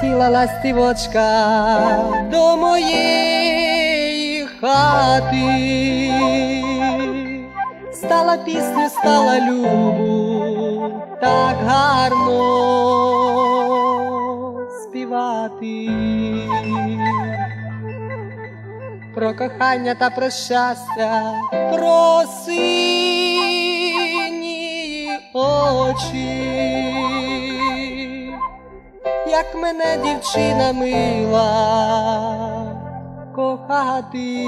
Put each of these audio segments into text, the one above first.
Прилетіла ластівочка до моєї хати, стала пісню, стала любу, так гарно співати. Про кохання та про щастя, про сині очі як мене дівчина мила кохати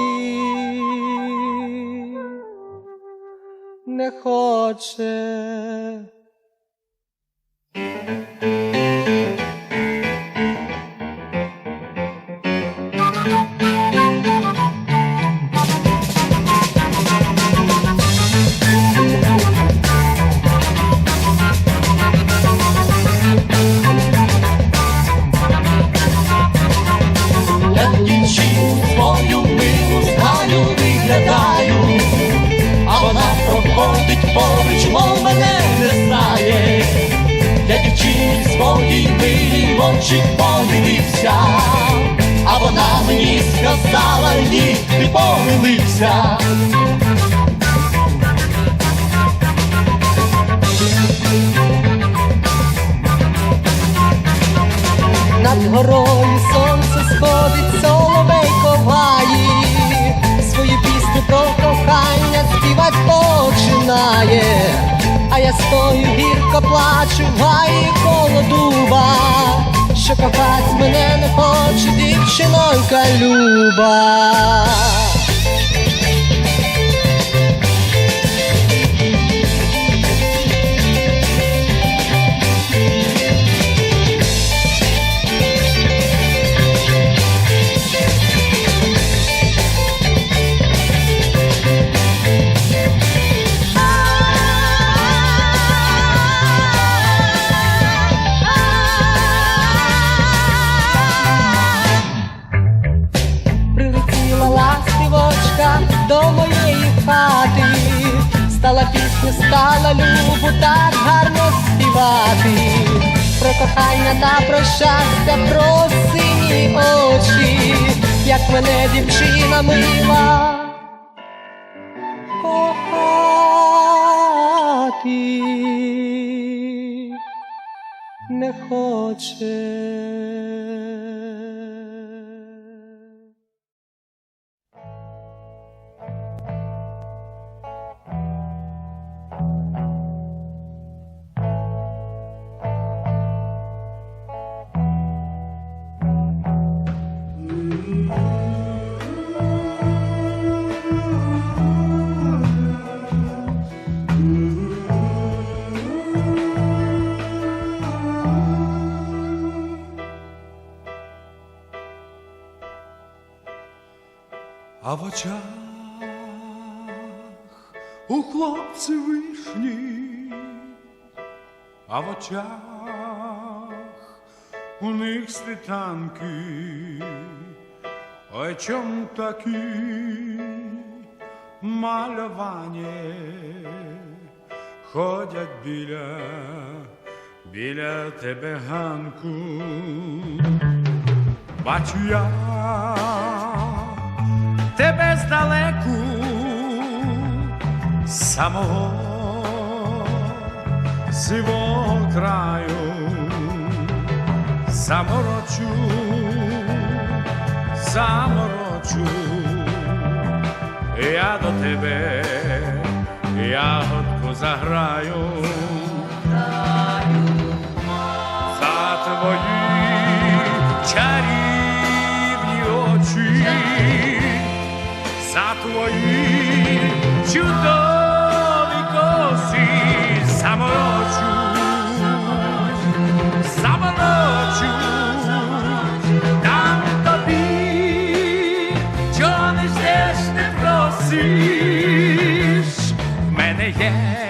не хоче. Очі подивився, а вона мені сказала, ні, ти помилився. Над горою сонце сходить, соловейко в гаї, свою пісню про кохання співать починає, а я стою гірко плачу гаї коло дуба, що копать мене не хоче, дівчинонька люба. Хати, стала пісню, стала любу так гарно співати. Про кохання та про щастя, про сині очі, як мене дівчина мила. Кохати не хоче. А в очах у них світанки, ой чом такі мальовані ходять біля, біля тебе ганку. Бачу я тебе здалеку самого сивого краю. Заморочу, заморочу, я до тебе ягодку заграю. За твої чарівні очі. За твої чудові коси. Заморочу, просиш, в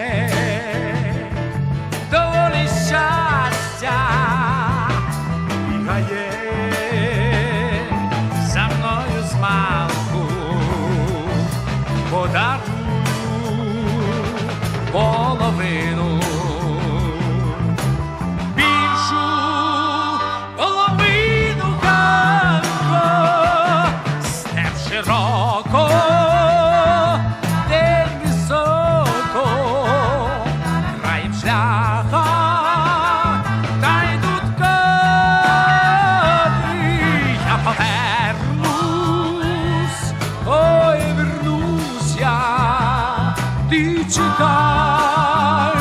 ти чекай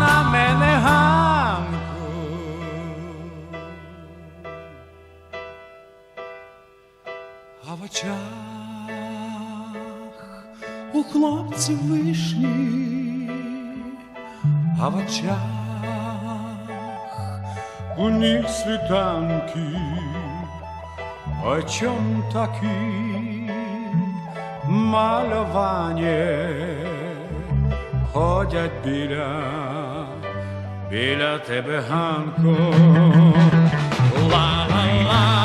на мене ганку. А в очах у хлопців вишні, а в очах у них світанки, о чом такі малювання ходять біля, біля тебе ганко. Ла-ла-ла-ла,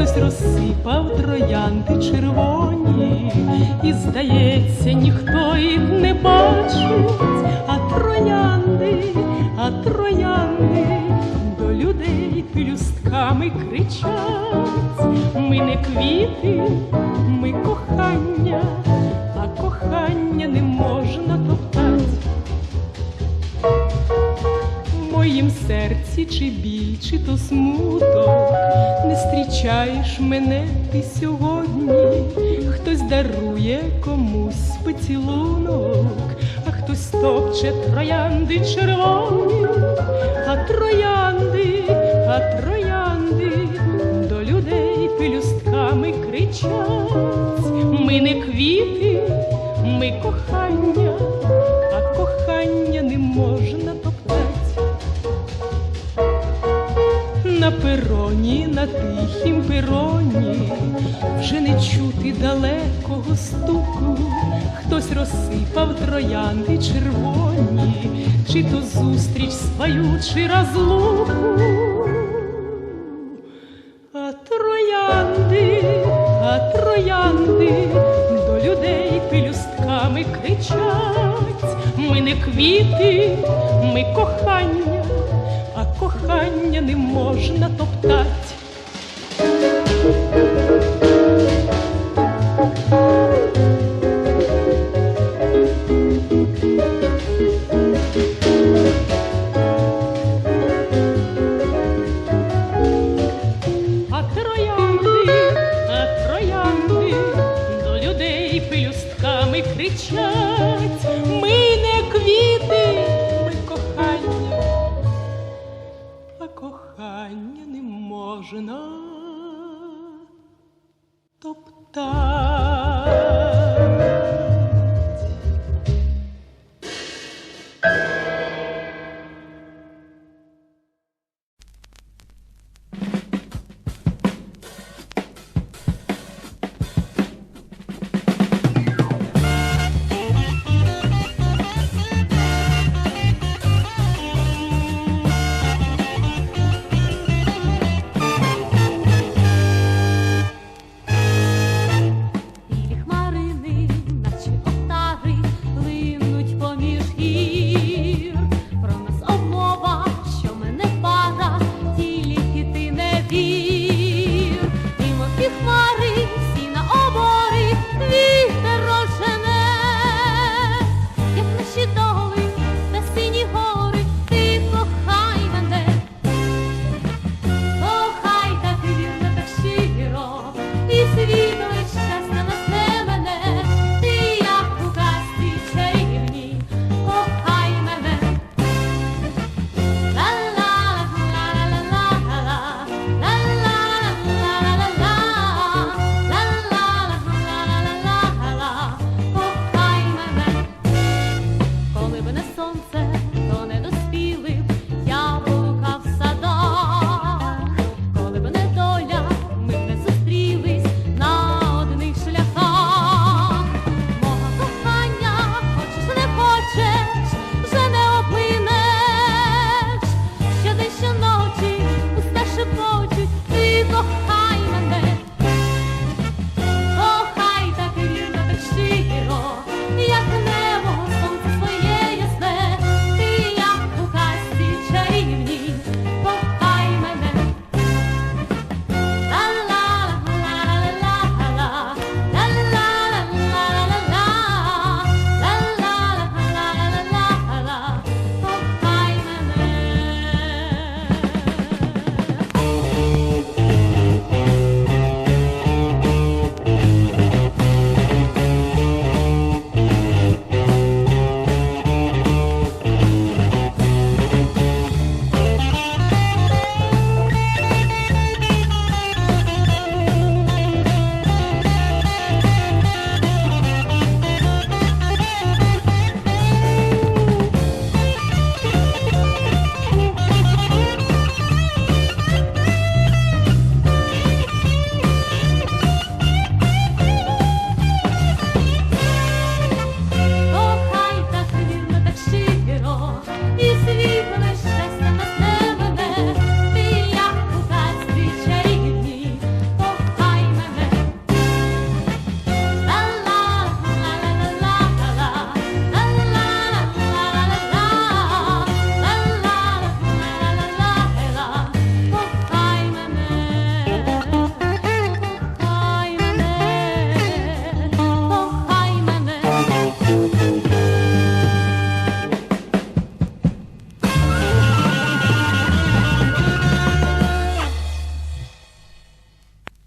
хтось розсипав троянди червоні, і здається, ніхто їх не бачить, а троянди, а троянди до людей пелюстками кричать. Ми не квіти, ми кохання, а кохання не можна топтать. В моїм серці чи біль, чи то смуток, не зустрічаєш мене ти сьогодні, хтось дарує комусь поцілунок, а хтось топче троянди червоні, а троянди, а троянди до людей пелюстками кричать. Ми не квіти, ми кохання, а кохання не можна топтать. Пероні, на тихім пероні, вже не чути далекого стуку, хтось розсипав троянди червоні, чи то зустріч свою, чи розлуку. А троянди, а троянди до людей пелюстками кричать. Ми не квіти, ми кохання, кохання не можна топтать. cantar.